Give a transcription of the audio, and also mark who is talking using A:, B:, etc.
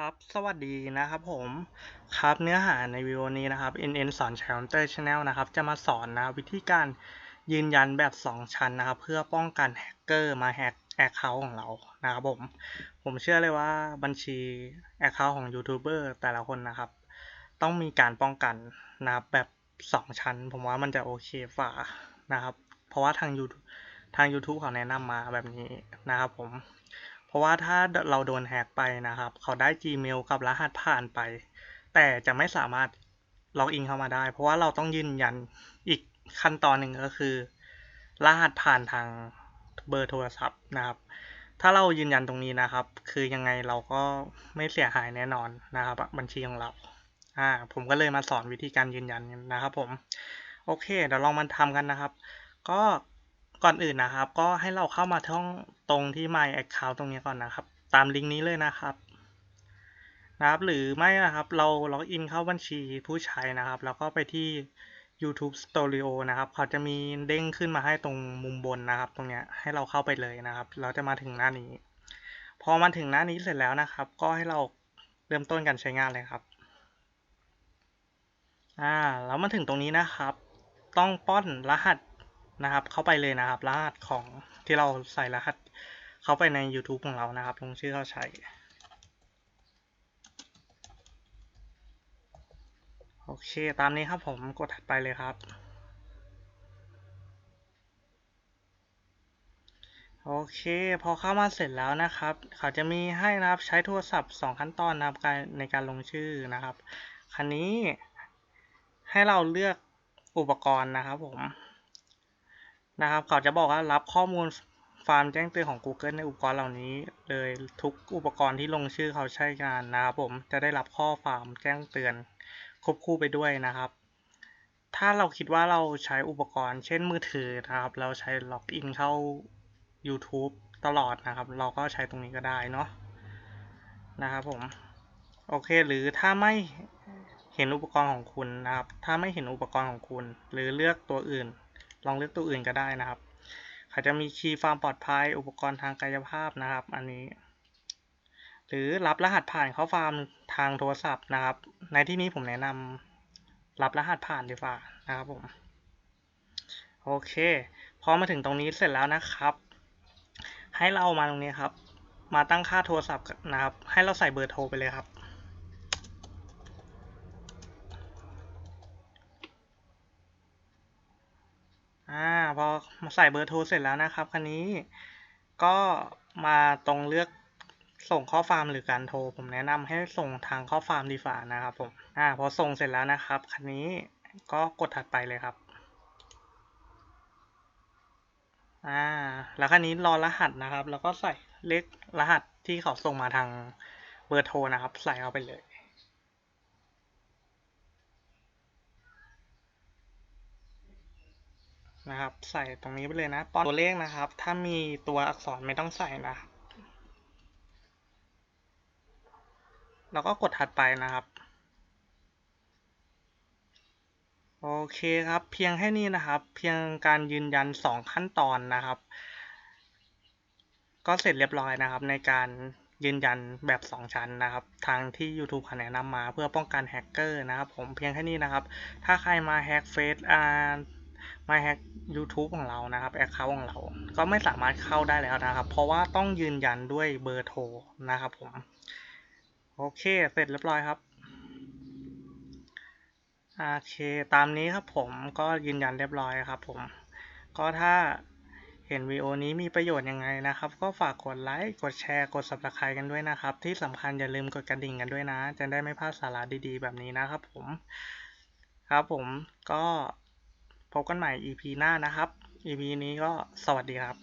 A: ครับ สวัสดีนะครับผม ครับเนื้อหาในวิดีโอนี้นะครับ NN สอนใช้ Counter Channel นะครับ จะมาสอนนะวิธีการยืนยันแบบ 2 ชั้นนะครับ เพื่อป้องกันแฮกเกอร์มาแฮกแอคเคาท์ของเรานะครับผม ผมเชื่อเลยว่าบัญชีแอคเคาท์ของยูทูบเบอร์แต่ละคนนะครับ ต้องมีการป้องกันนะครับแบบ 2 ชั้น ผมว่ามันจะโอเคฝ่านะครับ เพราะว่าทาง YouTube ทาง YouTube เขาแนะนำมาแบบนี้นะครับผม ราะว่าถ้าเราโดนแฮกไปนะครับ เขาได้ Gmail กับรหัสผ่านไป แต่จะไม่สามารถล็อกอินเข้ามาได้ เพราะว่าเราต้องยืนยันอีกขั้นตอนหนึ่งก็คือ รหัสผ่านทางเบอร์โทรศัพท์นะครับ ถ้าเรายืนยันตรงนี้นะครับ คือยังไงเราก็ไม่เสียหายแน่นอนนะครับ บัญชีของเราอ่าผมก็เลยมาสอนวิธีการยืนยันนะครับผม โอเคเดี๋ยวลองมาทำกันนะครับ ก็ ก่อนอื่นนะครับ ก็ให้เราเข้ามาท่องตรงที่ My Account ตรงนี้ก่อนนะครับ ตามลิงก์นี้เลยนะครับนะครับ หรือไม่นะครับเราล็อกอินเข้าบัญชีผู้ใช้นะครับ แล้วก็ไปที่ YouTube Studio นะครับ เขาจะมีเด้งขึ้นมาให้ตรงมุมบนนะครับ ตรงเนี้ยให้เราเข้าไปเลยนะครับ เราจะมาถึงหน้านี้ พอมาถึงหน้านี้เสร็จแล้วนะครับ ก็ให้เราเริ่มต้นการใช้งานเลยครับอ่าแล้วมาถึงตรงนี้นะครับ ต้องป้อนรหัส นะครับ เข้าไปเลยนะครับ รหัสของที่เราใส่รหัสเข้าไปใน YouTube ของเรานะครับ ลงชื่อเขาใช้โอเค ตามนี้ครับผมกดถัดไปเลยครับ โอเค พอเข้ามาเสร็จแล้วนะครับ เขาจะมีให้นะครับใช้โทรศัพท์ 2 ขั้นตอนนะครับในการลงชื่อนะครับ คันนี้ให้เราเลือกอุปกรณ์นะครับผม นะครับ เขาจะบอกว่ารับข้อมูลฟาร์มแจ้งเตือนของ Google ในอุปกรณ์เหล่านี้ เลยทุกอุปกรณ์ที่ลงชื่อเขาใช้งานนะครับผมจะได้รับข้อฟาร์มแจ้งเตือนควบคู่ไปด้วยนะครับ ถ้าเราคิดว่าเราใช้อุปกรณ์ เช่นมือถือนะครับ เราใช้ล็อกอินเข้า YouTube ตลอดนะครับ เราก็ใช้ตรงนี้ก็ได้เนาะนะครับผมโอเคหรือถ้าไม่เห็นอุปกรณ์ของคุณนะครับ ถ้าไม่เห็นอุปกรณ์ของคุณ หรือเลือกตัวอื่น ลองเลือกตัวอื่นก็ได้นะครับเขาจะมีคีย์ฟามปลอดภัย อุปกรณ์ทางกายภาพนะครับ อันนี้ หรือรับรหัสผ่านเข้าฟาร์มทางโทรศัพท์นะครับ ในที่นี้ผมแนะนำรับรหัสผ่านดีกว่านะครับผมโอเค พอมาถึงตรงนี้เสร็จแล้วนะครับ ให้เรามาตรงนี้ครับ มาตั้งค่าโทรศัพท์นะครับ ให้เราใส่เบอร์โทรไปเลยครับ อ่าพอใส่เบอร์โทรเสร็จแล้วนะครับคันนี้ก็มาตรงเลือกส่งข้อความหรือการโทร ผมแนะนำให้ส่งทางข้อความดีฝ่านะครับผมอ่าพอส่งเสร็จแล้วนะครับคันนี้ก็กดถัดไปเลยครับอ่าแล้วคันนี้รอรหัสนะครับ แล้วก็ใส่เลขรหัสที่เขาส่งมาทางเบอร์โทรนะครับ ใส่เข้าไปเลย นะครับ ใส่ตรงนี้ไปเลยนะป้อนตัวเลขนะครับ ถ้ามีตัวอักษรไม่ต้องใส่นะ แล้วก็กดถัดไปนะครับโอเคครับ เพียงแค่นี้นะครับ เพียงการยืนยัน 2 ขั้นตอนนะครับ ก็เสร็จเรียบร้อยนะครับ ในการยืนยันแบบ 2 ชั้นนะครับ ทางที่ YouTube แนะนำมาเพื่อป้องกันแฮกเกอร์นะครับ ผมเพียงแค่นี้นะครับ ถ้าใครมาแฮกเฟซอ่า มาแฮก YouTube ของเรานะครับแอคเคาท์ของเรา ก็ไม่สามารถเข้าได้แล้วนะครับ เพราะว่าต้องยืนยันด้วยเบอร์โทรนะครับผม โอเค เสร็จเรียบร้อยครับ โอเค ตามนี้ครับผมก็ยืนยันเรียบร้อยครับผม ก็ถ้าเห็นวิดีโอนี้มีประโยชน์ยังไงนะครับ ก็ฝากกดไลค์ กดแชร์ กด subscribe กันด้วยนะครับ ที่สำคัญอย่าลืมกดกระดิ่งกันด้วยนะ จะได้ไม่พลาดสาระดีๆ แบบนี้นะครับผม ครับผมก็ พบกันใหม่ EP หน้านะครับ EP นี้ก็สวัสดีครับ